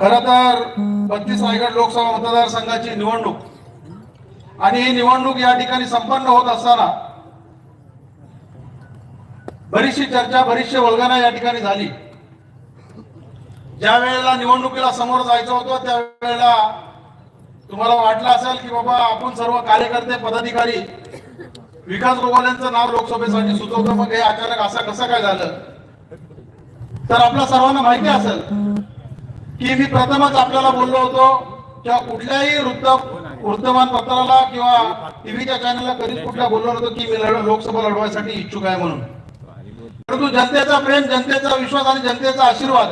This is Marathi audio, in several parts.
खर तर बत्तीस रायगड लोकसभा मतदारसंघाची निवडणूक आणि ही निवडणूक या ठिकाणी संपन्न होत असताना बरीचशी चर्चा बरीचशी वल्गना या ठिकाणी झाली. ज्या वेळेला निवडणुकीला समोर जायचं होतं त्यावेळेला तुम्हाला वाटलं असेल की बाबा आपण सर्व कार्यकर्ते पदाधिकारी विकास गोवाल्यांचं नाव लोकसभेसाठी सुचवतो. मग हे अचानक असं कसं काय झालं? तर आपल्या सर्वांना माहिती असेल की मी प्रथमच आपल्याला बोललो होतो किंवा कुठल्याही वृत्त वृत्तमानपत्राला किंवा टीव्हीच्या चॅनलला कधीच कुठल्या बोललो नव्हतो की मी लोकसभा लढवायसाठी इच्छुक आहे म्हणून. परंतु जनतेचा प्रेम जनतेचा विश्वास आणि जनतेचा आशीर्वाद.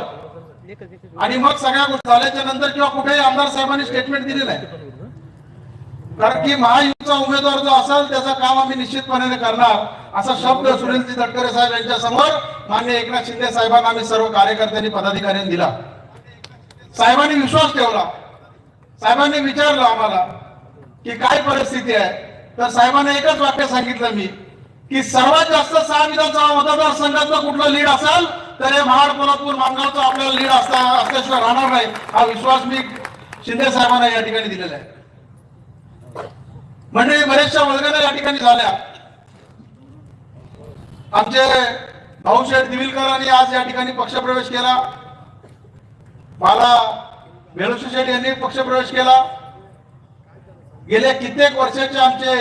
आणि मग सगळ्या गोष्टी झाल्याच्यानंतर किंवा कुठेही आमदार साहेबांनी स्टेटमेंट दिलेलं आहे. कारण की महायुतीचा उमेदवार जो असेल त्याचं काम आम्ही निश्चितपणे करणार असा शब्द सुनीलजी तटकरे साहेब यांच्या समोर मान्य एकनाथ शिंदे साहेबांना आम्ही सर्व कार्यकर्त्यांनी पदाधिकाऱ्यांनी दिला. साहेबांनी विश्वास ठेवला. साहेबांनी विचारलं आम्हाला की काय परिस्थिती आहे? तर साहेबांनी एकच वाक्य सांगितलं मी की सर्वात जास्त सहा विधानसभा मतदारसंघातलं कुठलं लीड असाल तर हे महाड कोल्हापूर मानगावचं आपल्याला लीड असता असल्याशिवाय राहणार नाही. हा विश्वास मी शिंदे साहेबांना या ठिकाणी दिलेला आहे. म्हणजे बरेचशा वल्गना या ठिकाणी झाल्या. आमचे भाऊशेठ दिविलकरांनी आज या ठिकाणी पक्षप्रवेश केला. मला बेलुशी यांनी पक्षप्रवेश केला. गेल्या कित्येक वर्षाचे आमचे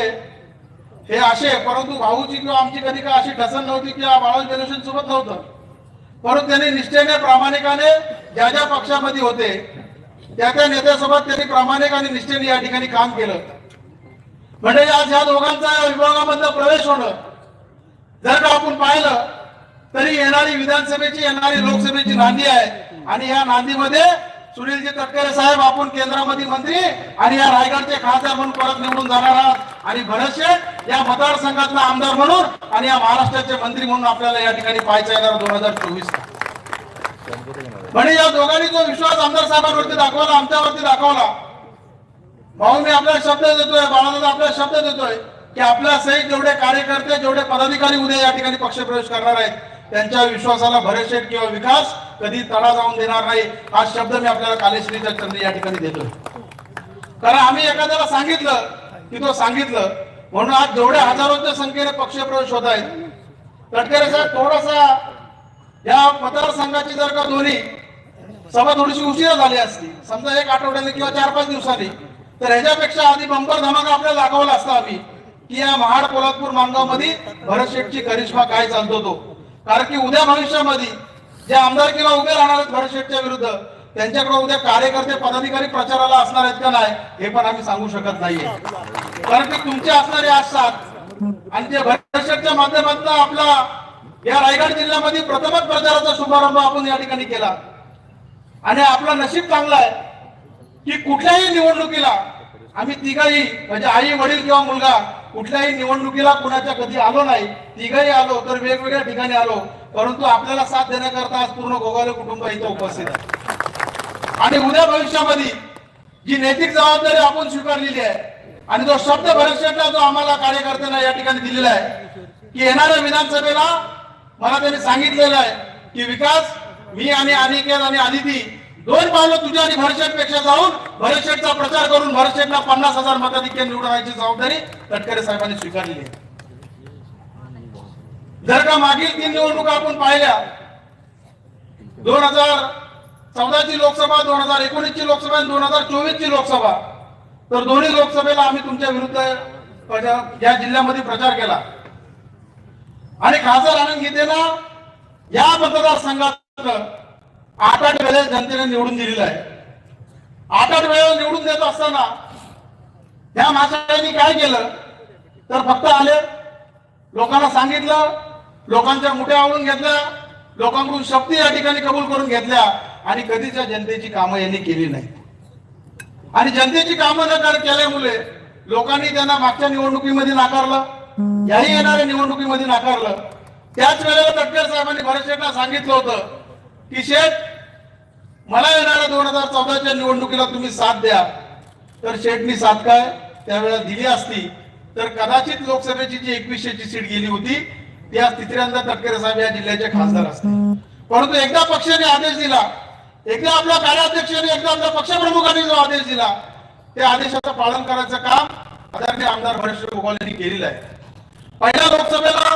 हे असे परंतु भाऊची किंवा आमची कधी का अशी ठसन नव्हती किंवा बाळाजी बेलुशी सोबत नव्हतं. परंतु त्यांनी निष्ठेने प्रामाणिकाने ज्या ज्या पक्षामध्ये होते त्या त्या नेत्यासोबत त्यांनी प्रामाणिक आणि निष्ठेने या ठिकाणी काम केलं. म्हणजे आज ह्या दोघांचा या प्रवेश होणं जर का आपण पाहिलं तरी येणारी विधानसभेची येणारी लोकसभेची नांदी आहे. आणि या नांदीमध्ये सुनीलजी तटकरे साहेब आपण केंद्रामध्ये मंत्री आणि या रायगडचे खासदार म्हणून परत निवडून जाणार आहात. आणि भरत या मतदारसंघातला आमदार म्हणून आणि या महाराष्ट्राचे मंत्री म्हणून आपल्याला या ठिकाणी पाहायचा येणार दोन हजार चोवीस म्हणजे या दोघांनी जो विश्वास आमदार साहेबांवरती दाखवला आमच्यावरती दाखवला. भाऊ मी आपल्याला शब्द देतोय बाळादा आपल्याला शब्द देतोय की आपल्या सहित जेवढे कार्यकर्ते जेवढे पदाधिकारी उद्या या ठिकाणी पक्षप्रवेश करणार आहेत त्यांच्या विश्वासाला भरशेट किंवा विकास कधी तडा जाऊन देणार नाही हा शब्द मी आपल्याला कालेश्वरीच्या चंद्र या ठिकाणी देतोय. कारण आम्ही एखाद्याला सांगितलं की तो सांगितलं म्हणून आज जेवढ्या हजारोच्या संख्येने पक्षप्रवेश होत आहेत तटकरे साहेब थोडासा या मतदारसंघाची जर का दोन्ही सभा थोडीशी उशिरा झाली असती समजा एक आठवड्याने किंवा चार पाच दिवसांनी तर ह्याच्यापेक्षा आधी बंपर धमाका आपल्याला दाखवला असता आम्ही की या महाड पोलादपूर मानगावमध्ये भरत शेठची करिश्मा काय चालतो तो. कारण की उद्या भविष्यामध्ये जे आमदार किंवा उभे राहणार आहेत भरत विरुद्ध त्यांच्याकडे उद्या कार्यकर्ते पदाधिकारी प्रचाराला असणार आहेत का नाही हे पण आम्ही सांगू शकत नाहीये. कारण की तुमचे असणारे आज आणि ते भरशेठच्या माध्यमातून आपला या रायगड जिल्ह्यामध्ये प्रथमच प्रचाराचा शुभारंभ आपण या ठिकाणी केला. आणि आपलं नशीब चांगलं आहे की कुठल्याही निवडणुकीला आम्ही तिघाही म्हणजे आई वडील किंवा मुलगा कुठल्याही निवडणुकीला कुणाच्या कधी आलो नाही तिघही आलो तर वेगवेगळ्या ठिकाणी आलो. परंतु आपल्याला साथ देण्याकरता आज पूर्ण गोगावले कुटुंब इथं उपस्थित आहे. आणि उद्या भविष्यामध्ये जी नैतिक जबाबदारी आपण स्वीकारलेली आहे आणि जो शब्द भविष्यातला जो आम्हाला कार्यकर्त्यांना या ठिकाणी दिलेला आहे की येणाऱ्या विधानसभेला मला त्यांनी सांगितलेलं आहे की विकास मी आणि अनिकेत आणि आदिती दोन पावलं तुझ्या आणि भरतशेठपेक्षा जाऊन भरतशेठचा प्रचार करून भरतशेठला पन्नास हजार मताधिक्य निवडण्याची जबाबदारी तटकरे साहेबांनी स्वीकारली आहे. जर का मागील तीन निवडणुका आपण पाहिल्या दोन हजार चौदाची लोकसभा दोन हजार एकोणीस ची लोकसभा आणि दोन हजार चोवीस ची लोकसभा तर दोन्ही लोकसभेला आम्ही तुमच्या विरुद्ध या जिल्ह्यामध्ये प्रचार केला. आणि खासदार आनंद गीतेला या मतदारसंघात आठ आठ वेळेस जनतेने निवडून दिलेलं आहे. आठ आठ वेळेला निवडून देत असताना या माणसांनी काय केलं? तर फक्त आले लोकांना सांगितलं लोकांच्या मुठ्या आवळून घेतल्या लोकांकडून शक्ती या ठिकाणी कबूल करून घेतल्या आणि कधीच्या जनतेची कामं यांनी केली नाही. आणि जनतेची कामं न कर केल्यामुळे लोकांनी त्यांना मागच्या निवडणुकीमध्ये नाकारलं याही येणाऱ्या निवडणुकीमध्ये नाकारलं. त्याच वेळेला तटकर साहेबांनी भरत शेठला सांगितलं होतं की शेठ मला येणाऱ्या दोन हजार चौदाच्या निवडणुकीला तुम्ही साथ द्या. तर शेठनी साथ काय? त्यावेळेला दिली असती. तर कदाचित लोकसभेची जी एकवीसशेची सीट गेली होती ती आज तिसऱ्यांदा तटकरे साहेब या जिल्ह्याचे खासदार असते परंतु एकदा पक्षाने आदेश दिला. एकदा आपल्या कार्याध्यक्षाने एकदा आपल्या पक्षप्रमुखांनी जो आदेश दिला त्या आदेशाचं पालन करायचं काम आदरणीय आमदार हरेश गोपाल यांनी केलेलं आहे. पहिल्या लोकसभेला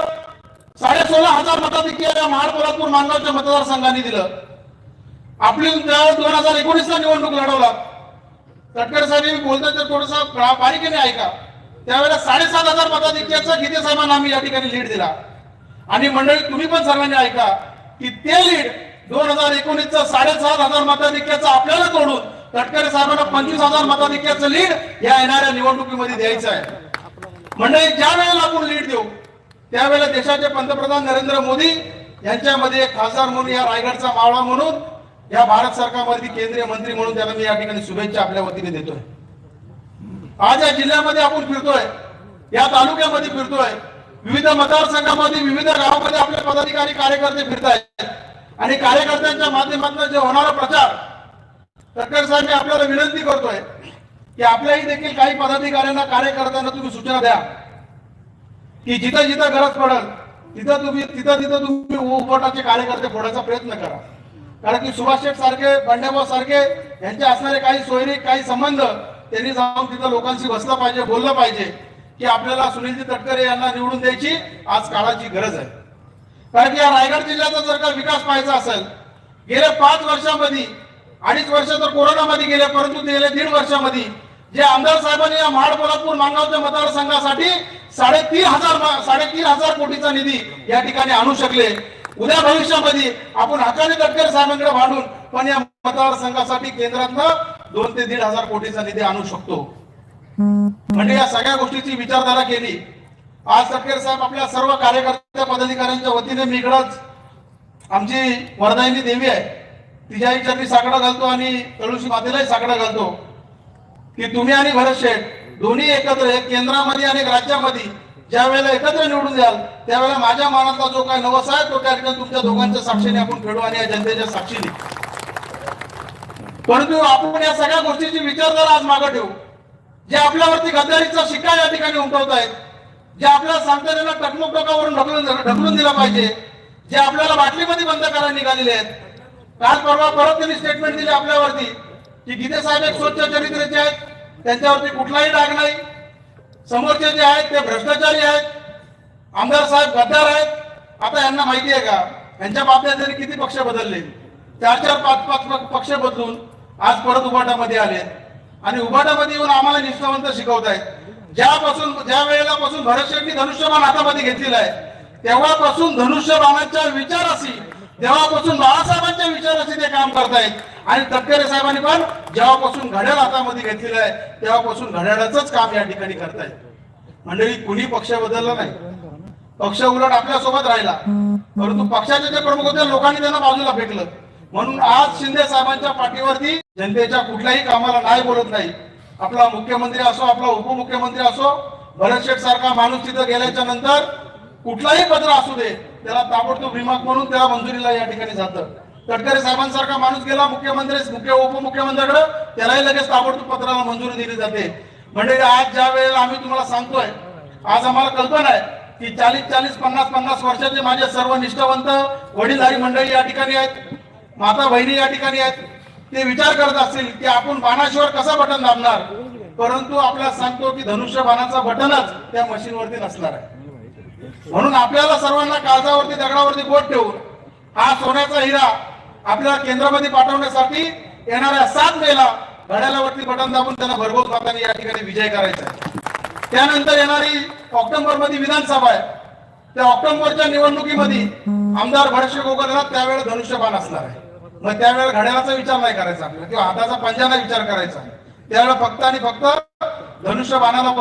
साडे सोळा हजार मताधिक्य या महाड पोलादपूर मानगावच्या मतदारसंघाने दिलं. आपली दोन हजार एकोणीसला निवडणूक लढवला. तटकरे साहेब बोलतात तर थोडस बारीकेने ऐका. त्यावेळेला साडेसात हजार मताधिक्याचा गीते साहेबांना आम्ही या ठिकाणी लीड दिला. आणि मंडळी तुम्ही पण सर्वांनी ऐका की ते लीड दोन हजार एकोणीसचा साडेसात हजार मताधिक्याचं आपल्याला तोडून तटकरे साहेबांना पंचवीस हजार मताधिक्याचं लीड या येणाऱ्या निवडणुकीमध्ये द्यायचं आहे. मंडळी ज्या वेळेला आपण लीड देऊ त्यावेळेला देशाचे पंतप्रधान नरेंद्र मोदी यांच्यामध्ये खासदार म्हणून या रायगडचा मावळा म्हणून या भारत सरकारमध्ये केंद्रीय मंत्री म्हणून त्यांना मी या ठिकाणी शुभेच्छा आपल्या वतीने देतोय. आज या जिल्ह्यामध्ये आपण फिरतोय या तालुक्यामध्ये फिरतोय विविध मतदारसंघामध्ये विविध गावामध्ये आपले पदाधिकारी कार्यकर्ते फिरतायत. आणि कार्यकर्त्यांच्या माध्यमातून जे होणारा प्रचार तटकरे साहेब मी आपल्याला विनंती करतोय की आपल्याही देखील काही पदाधिकाऱ्यांना कार्यकर्त्यांना तुम्ही सूचना द्या. की जिथं जिथं गरज पडल तिथं तुम्ही तिथं तिथं तुम्ही उपटाचे कार्यकर्ते फोडायचा प्रयत्न करा. कारण की सुभाष सारखे बंडेभाऊ सारखे यांचे असणारे काही सोयरी काही संबंध त्यांनी जाऊन तिथं लोकांशी बसलं पाहिजे बोललं पाहिजे की आपल्याला सुनीलजी तटकरे यांना निवडून द्यायची आज काळाची गरज आहे. कारण की या रायगड जिल्ह्याचा जर का विकास पाहायचा असेल गेल्या पाच वर्षामध्ये अडीच वर्ष तर कोरोनामध्ये गेले परंतु गेल्या दीड वर्षामध्ये जे आमदार साहेबांनी या महाड पोलादपूर मानगावच्या मतदारसंघासाठी साडेतीन हजार साडेतीन हजार कोटीचा निधी या ठिकाणी आणू शकले उद्या भविष्यामध्ये आपण हक्काने तटकरे साहेबांकडे भांडून पण या मतदारसंघासाठी केंद्रातनं दोन ते दीड हजार कोटीचा निधी आणू शकतो. म्हणजे या सगळ्या गोष्टीची विचारधारा केली. आज तटकरे साहेब आपल्या सर्व कार्यकर्त्या पदाधिकाऱ्यांच्या वतीने मी इकडंच आमची वरदायनी देवी आहे. तिच्या आईच्या मी साकडा घालतो आणि तळुशी मातेलाही साकडा घालतो. की तुम्ही आणि भरत शेठ दोन्ही एकत्र एक केंद्रामध्ये आणि राज्यामध्ये ज्या वेळेला एकत्र निवडून द्याल त्यावेळेला माझ्या मनातला जो काय नवस आहे तो त्या ठिकाणी तुमच्या दोघांच्या साक्षीने आपण खेळू आणि या जनतेच्या साक्षीने. परंतु आपण या सगळ्या गोष्टीची विचारधारा आज मागे ठेवू. जे आपल्यावरती गद्दारीचा शिक्का या ठिकाणी उमटवत आहेत जे आपल्याला सांगता त्यांना टकमक टोकावरून ढकलून ढकलून दिला पाहिजे जे आपल्याला बाटलीमध्ये बंद करायला निघालेले आहेत. काल परवा परत त्यांनी स्टेटमेंट दिली आपल्यावरती की गीते साहेब एक स्वच्छ चरित्रेचे आहेत त्यांच्यावरती कुठलाही डाग नाही. समोरचे जे आहेत ते भ्रष्टाचारी आहेत आमदार साहेब गद्दार आहेत. आता यांना माहिती आहे का? यांच्या बाबतीत त्यांनी किती पक्ष बदलले? चार चार पाच पाच पक्ष बदलून आज परत उभाटामध्ये आले आणि उभाटामध्ये येऊन आम्हाला निष्ठावंत शिकवत आहेत. ज्यापासून ज्या वेळेला पासून भरत शेट्टी धनुष्यबाण हातामध्ये घेतलेला आहे तेव्हापासून धनुष्यबाणाच्या विचाराशी तेव्हापासून बाळासाहेबांच्या विचाराचे ते काम करतायत. आणि तटकरे साहेबांनी पण जेव्हापासून घड्याळ हातामध्ये घेतलेलं आहे तेव्हापासून घड्याळाचंच काम या ठिकाणी करतायत. मंडळी कुणी पक्ष बदलला नाही. पक्ष उलट आपल्यासोबत राहिला. परंतु पक्षाचे जे प्रमुख होते लोकांनी त्यांना बाजूला फेकलं. म्हणून आज शिंदे साहेबांच्या पाठीवरती जनतेच्या कुठल्याही कामाला नाही बोलत नाही. आपला मुख्यमंत्री असो आपला उपमुख्यमंत्री असो भरत शेठ सारखा माणूस तिथं गेल्याच्यानंतर कुठलाही पत्र असू दे त्याला ताबडतोब विमा म्हणून त्याला मंजुरीला या ठिकाणी जातं. तटकरे साहेबांसारखा माणूस गेला मुख्यमंत्री मुख्य उपमुख्यमंत्र्याकडे त्यालाही लगेच ताबडतोब पत्राला मंजुरी दिली जाते. म्हणजे आज ज्या वेळेला आम्ही तुम्हाला सांगतोय आज आम्हाला कल्पना आहे की चाळीस चाळीस पन्नास पन्नास वर्षाचे माझे सर्व निष्ठावंत वडीलधारी मंडळी या ठिकाणी आहेत माता बहिणी या ठिकाणी आहेत. ते विचार करत असतील की आपण बाणाशिवर कसा बटन दाबणार? परंतु आपल्याला सांगतो की धनुष्य बाणाचा बटनच त्या मशीनवरती नसणार आहे. म्हणून आपल्याला सर्वांना काळजावरती दगडावरती बोट ठेवून हा सोन्याचा हिरा आपल्या केंद्रामध्ये पाठवण्यासाठी येणाऱ्या सात मेला घड्याळावरती बटन दाबून त्यांना भरघोस मतांनी या ठिकाणी विजय करायचा आहे. त्यानंतर येणारी ऑक्टोबरमध्ये विधानसभा आहे. त्या ऑक्टोबरच्या निवडणुकीमध्ये आमदार भरतशे गोगल त्यावेळेला धनुष्यबाण असणार आहे. मग त्यावेळेला घड्याळाचा विचार नाही करायचा आपल्याला किंवा हाताचा पंजाना विचार करायचा त्यावेळेला फक्त आणि फक्त धनुष्यबाणाला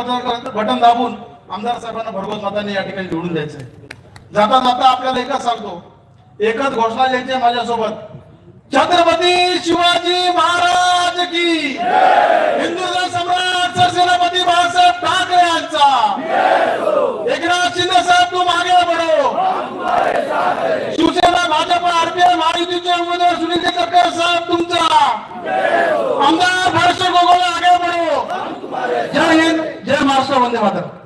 बटन दाबून आमदार साहेबांना भरघोस मताने या ठिकाणी निवडून द्यायचं जाता जाता आपल्याला एकच सांगतो. एकच घोषणा द्यायची माझ्यासोबत. छत्रपती शिवाजी महाराज की हिंदू सम्राट सरसेनापती बाळासाहेब ठाकरे यांचा. एकनाथ शिंदे साहेब तुम आगे बढ़ो शिवसेना भाजप आरपीआय महायुतीचे उमेदवार सुनील तटकरे साहेब तुमचा. आमदार भारत गोगोला आगे पडो. जय हिंद जय महाराष्ट्र वंदे मातरम.